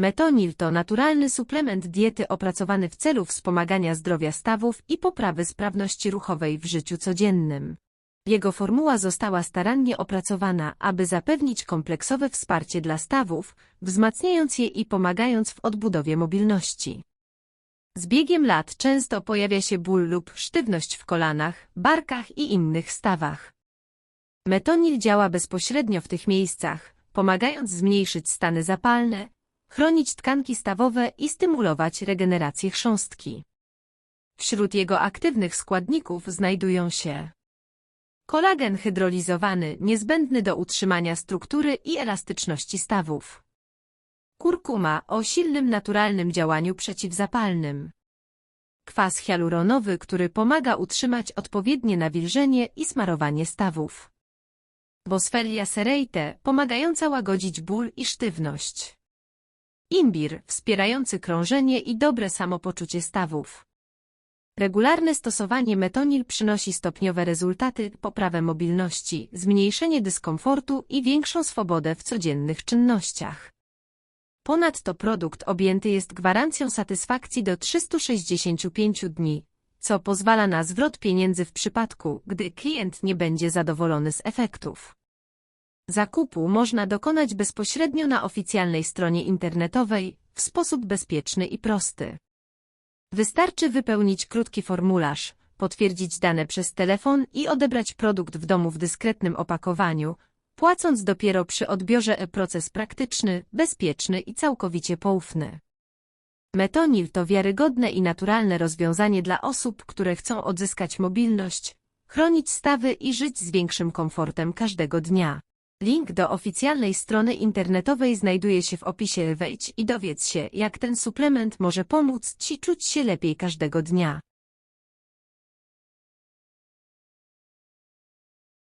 Metonil to naturalny suplement diety opracowany w celu wspomagania zdrowia stawów i poprawy sprawności ruchowej w życiu codziennym. Jego formuła została starannie opracowana, aby zapewnić kompleksowe wsparcie dla stawów, wzmacniając je i pomagając w odbudowie mobilności. Z biegiem lat często pojawia się ból lub sztywność w kolanach, barkach i innych stawach. Metonil działa bezpośrednio w tych miejscach, pomagając zmniejszyć stany zapalne, chronić tkanki stawowe i stymulować regenerację chrząstki. Wśród jego aktywnych składników znajdują się kolagen hydrolizowany, niezbędny do utrzymania struktury i elastyczności stawów. Kurkuma o silnym naturalnym działaniu przeciwzapalnym. Kwas hialuronowy, który pomaga utrzymać odpowiednie nawilżenie i smarowanie stawów. Boswellia serejte, pomagająca łagodzić ból i sztywność. Imbir, wspierający krążenie i dobre samopoczucie stawów. Regularne stosowanie metonil przynosi stopniowe rezultaty, poprawę mobilności, zmniejszenie dyskomfortu i większą swobodę w codziennych czynnościach. Ponadto produkt objęty jest gwarancją satysfakcji do 365 dni, co pozwala na zwrot pieniędzy w przypadku, gdy klient nie będzie zadowolony z efektów. Zakupu można dokonać bezpośrednio na oficjalnej stronie internetowej w sposób bezpieczny i prosty. Wystarczy wypełnić krótki formularz, potwierdzić dane przez telefon i odebrać produkt w domu w dyskretnym opakowaniu, płacąc dopiero przy odbiorze e-proces praktyczny, bezpieczny i całkowicie poufny. Metonil to wiarygodne i naturalne rozwiązanie dla osób, które chcą odzyskać mobilność, chronić stawy i żyć z większym komfortem każdego dnia. Link do oficjalnej strony internetowej znajduje się w opisie. Wejdź i dowiedz się, jak ten suplement może pomóc Ci czuć się lepiej każdego dnia.